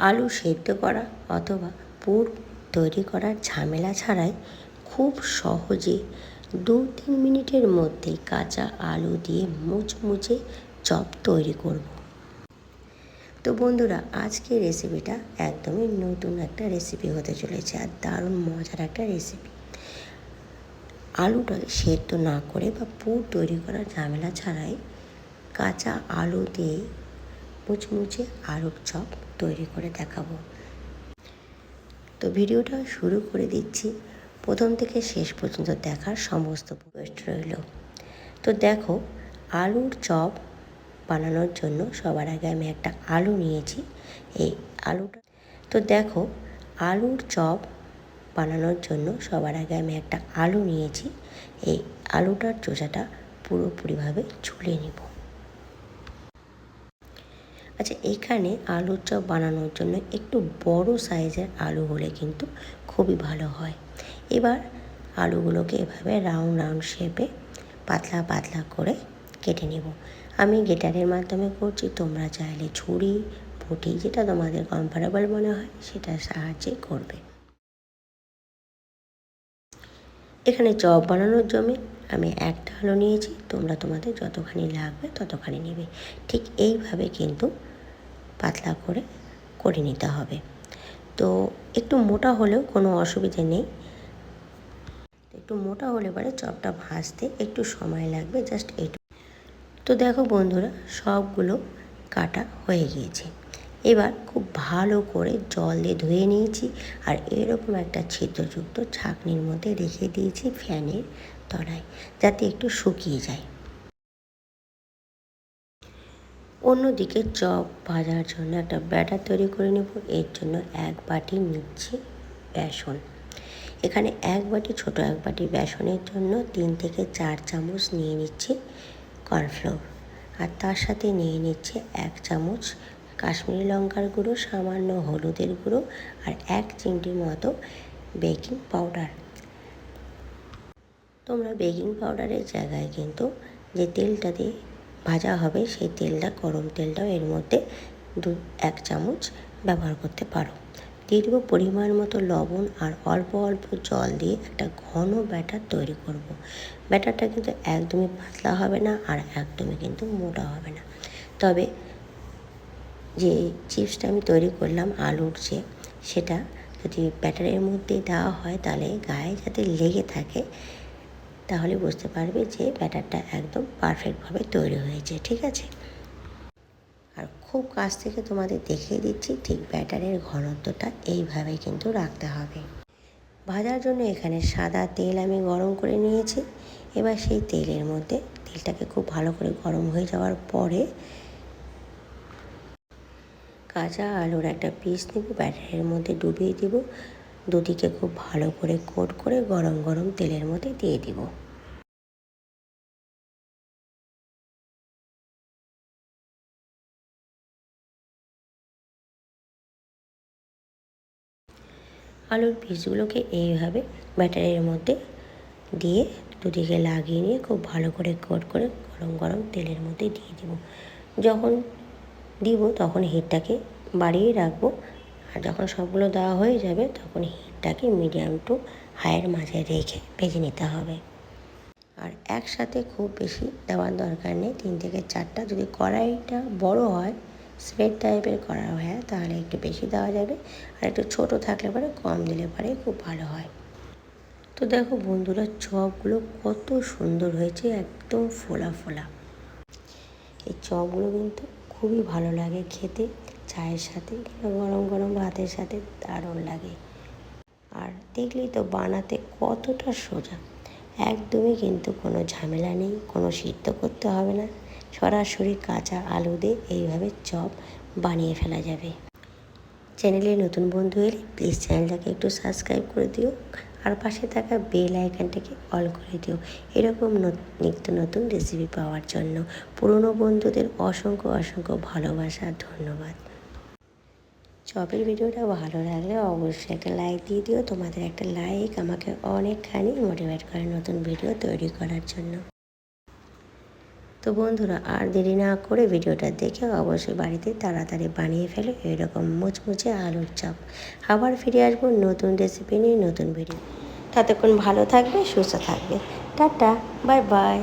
আলু সেদ্ধ করা অথবা পুর তৈরি করার ঝামেলা ছাড়াই খুব সহজে দু তিন মিনিটের মধ্যেই কাঁচা আলু দিয়ে মুচমুচে চপ তৈরি করব। তো বন্ধুরা, আজকের রেসিপিটা একদমই নতুন একটা রেসিপি হতে চলেছে আর দারুণ মজার একটা রেসিপি আলুটাকে সেদ্ধ না করে বা পুর তৈরি করার ঝামেলা ছাড়াই কাঁচা আলু দিয়ে মুচমুচে আলুর চপ তৈরি করে দেখাবো। তো ভিডিওটা শুরু করে দিচ্ছি। প্রথম থেকে শেষ পর্যন্ত দেখার সমস্ত রিকোয়েস্ট রইল। তো দেখো, আলুর চপ বানানোর জন্য সবার আগে আমি একটা আলু নিয়েছি। এই আলুটা তো দেখো, আলুর চপ বানানোর জন্য সবার আগে আমি একটা আলু নিয়েছি। এই আলুটার চোষাটা পুরোপুরিভাবে ছুলে নেব। আচ্ছা এখানে আলুর চপ বানানোর জন্য একটু বড় সাইজের আলু হলে কিন্তু খুবই ভালো হয়। এবার আলুগুলোকে এভাবে রাউন্ড রাউন্ড শেপে পাতলা পাতলা করে কেটে নেব। আমি গেটারের মাধ্যমে করছি, তোমরা চাইলে ছুরি বটি যেটা তোমাদের কমফোর্টেবল মনে হয় সেটার সাহায্যে করবে। এখানে চপ বানানোর জন্য আমি একটা আলু নিয়েছি, তোমরা তোমাদের যতখানি লাগবে ততখানি নেবে। ঠিক এইভাবে কিন্তু পাতলা করে করে নিতে হবে। তো একটু মোটা হলেও কোনো অসুবিধে নেই। একটু মোটা হলে পরে চপটা ভাজতে একটু সময় লাগবে জাস্ট এইটু তো দেখো বন্ধুরা, সবগুলো কাটা হয়ে গিয়েছে। এবার খুব ভালো করে জল দিয়ে ধুয়ে নিয়েছি, আর এরকম একটা ছিদ্রযুক্ত ছাঁকনির মধ্যে রেখে দিয়েছি ফ্যানের তলায়, যাতে একটু শুকিয়ে যায়। অন্যদিকে চপ ভাজার জন্য একটা ব্যাটার তৈরি করে নেব। এর জন্য এক বাটি নিচ্ছি বেসন। এখানে এক বাটি, ছোট এক বাটি বেসনের জন্য তিন থেকে চার চামচ নিয়ে নিচ্ছি কর্নফ্লোর আর তার সাথে নিয়ে নিচ্ছে এক চামচ কাশ্মীরি লঙ্কার গুঁড়ো, সামান্য হলুদের গুঁড়ো আর এক চিমটির মতো বেকিং পাউডার। তোমরা বেকিং পাউডারের জায়গায় কিন্তু যে তেলটা দিয়ে ভাজা হবে, সেই তেলটা, গরম তেলটাও এর মধ্যে দু, এক চামচ ব্যবহার করতে পারো দীর্ঘ পরিমাণ মতো লবণ আর অল্প অল্প জল দিয়ে একটা ঘন ব্যাটার তৈরি করব। ব্যাটারটা কিন্তু একদমই পাতলা হবে না আর একদমই কিন্তু মোটা হবে না তবে যে চিপসটা আমি তৈরি করলাম, আলুর যে, সেটা যদি ব্যাটারের মধ্যে দেওয়া হয়, তাহলে গায়ে যাতে লেগে থাকে তাহলে বুঝতে পারবে যে ব্যাটারটা একদম পারফেক্টভাবে তৈরি হয়েছে, ঠিক আছে? আর খুব কাছ থেকে তোমাদের দেখিয়ে দিচ্ছি, ঠিক ব্যাটারের ঘনত্বটা এইভাবে কিন্তু রাখতে হবে। ভাজার জন্য এখানে সাদা তেল আমি গরম করে নিয়েছি। এবার সেই তেলের মধ্যে তেলটাকে খুব ভালো করে গরম হয়ে যাওয়ার পরে কাঁচা আলুর একটা পিস নেব, ব্যাটারের মধ্যে ডুবিয়ে দিব। দুদিকে খুব ভালো করে কোট করে গরম গরম তেলের মধ্যে দিয়ে দিব। আলুর পিসগুলোকে এইভাবে ব্যাটারের মধ্যে দিয়ে দুদিকে লাগিয়ে নিয়ে খুব ভালো করে কোট করে গরম গরম তেলের মধ্যে দিয়ে দেবো। যখন দিব তখন হিটটাকে বাড়িয়ে রাখব আর যখন সবগুলো দেওয়া হয়ে যাবে, তখন হিটটাকে মিডিয়াম টু হাইয়ের মাঝে রেখে ভেজে নিতে হবে। আর একসাথে খুব বেশি দেওয়ার দরকার নেই। তিন থেকে চারটা যদি কড়াইটা বড় হয়, স্প্রেড টাইপের করা হয়, তাহলে একটু বেশি দেওয়া যাবে। আর একটু ছোট থাকলে পরে কম দিলে পরে খুব ভালো হয়। তো দেখো বন্ধুরা, চপগুলো কত সুন্দর হয়েছে, একদম ফোলা ফোলা। এই চপগুলো কিন্তু খুবই ভালো লাগে খেতে, চায়ের সাথে কিংবা গরম গরম ভাতের সাথে দারুণ লাগে। আর দেখলেই তো বানাতে কতটা সোজা। একদমই কিন্তু কোনো ঝামেলা নেই, কোনো সিদ্ধ করতে হবে না। সরাসরি কাঁচা আলু দিয়ে এইভাবে চপ বানিয়ে ফেলা যাবে। চ্যানেলে নতুন বন্ধু এলে প্লিজ চ্যানেলটাকে একটু সাবস্ক্রাইব করে দিও। আর পাশে থাকা বেল আইকনটাকে অল করে দিও। এরকম নিত্য নতুন রেসিপি পাওয়ার জন্য। পুরনো বন্ধুদের অসংখ্য অসংখ্য ভালোবাসা, ধন্যবাদ। চপের ভিডিওটা ভালো লাগলে অবশ্যই একটা লাইক দিয়ে দিও। তোমাদের একটা লাইক আমাকে অনেকখানি মোটিভেট করে নতুন ভিডিও তৈরি করার জন্য। তো বন্ধুরা আর দেরি না করে ভিডিওটা দেখে অবশ্যই বাড়িতে তাড়াতাড়ি বানিয়ে ফেলো এরকম মুচমুচে আলুর চপ। আবার ফিরে আসব নতুন রেসিপি নিয়ে, নতুন ভিডিও ততক্ষণ ভালো থাকবে, সুস্থ থাকবে। Tata, bye bye.